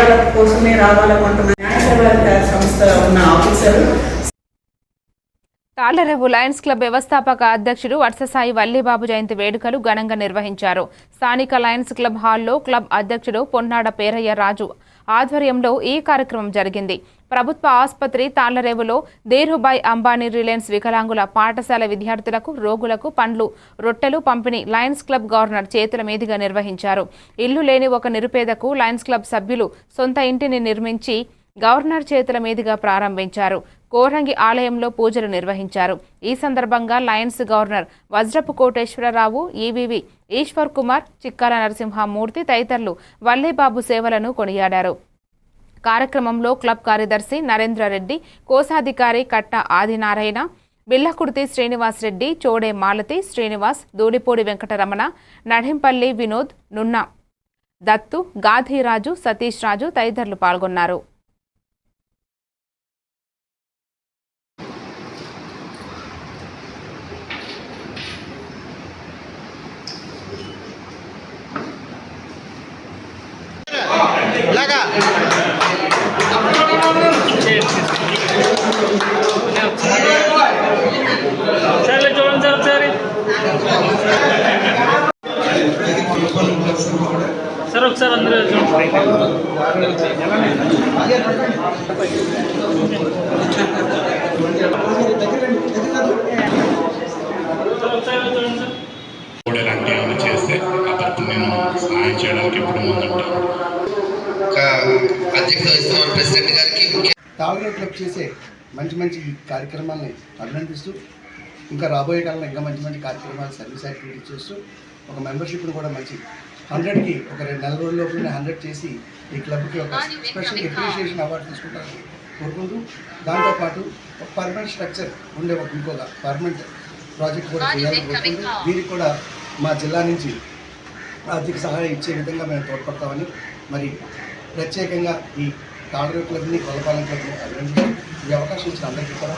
న్యాయాల కోసమే రావాలనుకుంటున్న సంస్థ ఉన్న ఆఫీసర్ తాళ్ళరేవు లయన్స్ క్లబ్ వ్యవస్థాపక అధ్యక్షుడు వర్షసాయి వల్లిబాబు జయంతి వేడుకలు ఘనంగా నిర్వహించారు. స్థానిక లయన్స్ క్లబ్ హాల్లో క్లబ్ అధ్యక్షుడు పొన్నాడ పేరయ్య రాజు ఆధ్వర్యంలో ఈ కార్యక్రమం జరిగింది. ప్రభుత్వ ఆసుపత్రి తాళ్ళరేవులో ధీరుభాయ్ అంబానీ రిలయన్స్ వికలాంగుల పాఠశాల విద్యార్థులకు రోగులకు పండ్లు రొట్టెలు పంపిణీ లయన్స్ క్లబ్ గవర్నర్ చేతుల మీదుగా నిర్వహించారు. ఇల్లు లేని ఒక నిరుపేదకు లయన్స్ క్లబ్ సభ్యులు సొంత ఇంటిని నిర్మించి గవర్నర్ చేతుల మీదుగా ప్రారంభించారు. కోరంగి ఆలయంలో పూజలు నిర్వహించారు. ఈ సందర్భంగా lions governor Vajrapu Koteswara Rao E V V Eswar Kumar Chikkala Narasimha Murthy తదితరులు వల్లేబాబు సేవలను కొనియాడారు. కార్యక్రమంలో క్లబ్ కార్యదర్శి నరేంద్రరెడ్డి కోశాధికారి కట్ట ఆదినారాయణ బిల్లకుర్తి శ్రీనివాస్ రెడ్డి చోడే మాలతి శ్రీనివాస్ దూడిపూడి వెంకటరమణ నడింపల్లి వినోద్ నున్న దత్తు గాధిరాజు సతీష్ రాజు తదితరులు పాల్గొన్నారు. ఇలాగా. సర్లే చూడండి సార్ ఒకసారి. సార్ ఒకసారి అందరూ చూడండి చేస్తే అతనికి నేను సహాయం చేయడానికి ఎప్పుడు ముందుంటాను. అధ్యక్ష వహిస్తున్న ప్రెసిడెంట్ గారికి ముఖ్య తాళగడ క్లబ్ చేసే మంచి మంచి కార్యక్రమాలని అభినందిస్తూ ఇంకా రాబోయే కాలంలో ఇంకా మంచి మంచి కార్యక్రమాలు సర్వీస్ యాక్టివిటీ చేస్తూ ఒక మెంబర్షిప్ను కూడా మంచి హండ్రెడ్కి ఒక రెండు నెల రోజుల లోపలనే హండ్రెడ్ చేసి ఈ క్లబ్కి ఒక స్పెషల్ అప్రిషియేషన్ అవార్డు తీసుకుంటారని కోరుకుంటూ దాంతోపాటు ఒక పర్మనెంట్ స్ట్రక్చర్ ఉండే ఒక ఇంకొక పర్మనెంట్ ప్రాజెక్ట్ కూడా చేయాలని కోరుకుంటూ వీరికి కూడా మా జిల్లా నుంచి ఆర్థిక సహాయం ఇచ్చే విధంగా మేము తోడ్పడతామని మరి ప్రత్యేకంగా ఈ తాళరేవు క్లబ్ని కొలపాలెం క్లబ్ని అభినందించి ఈ అవకాశం ఇచ్చిన అందరికీ కూడా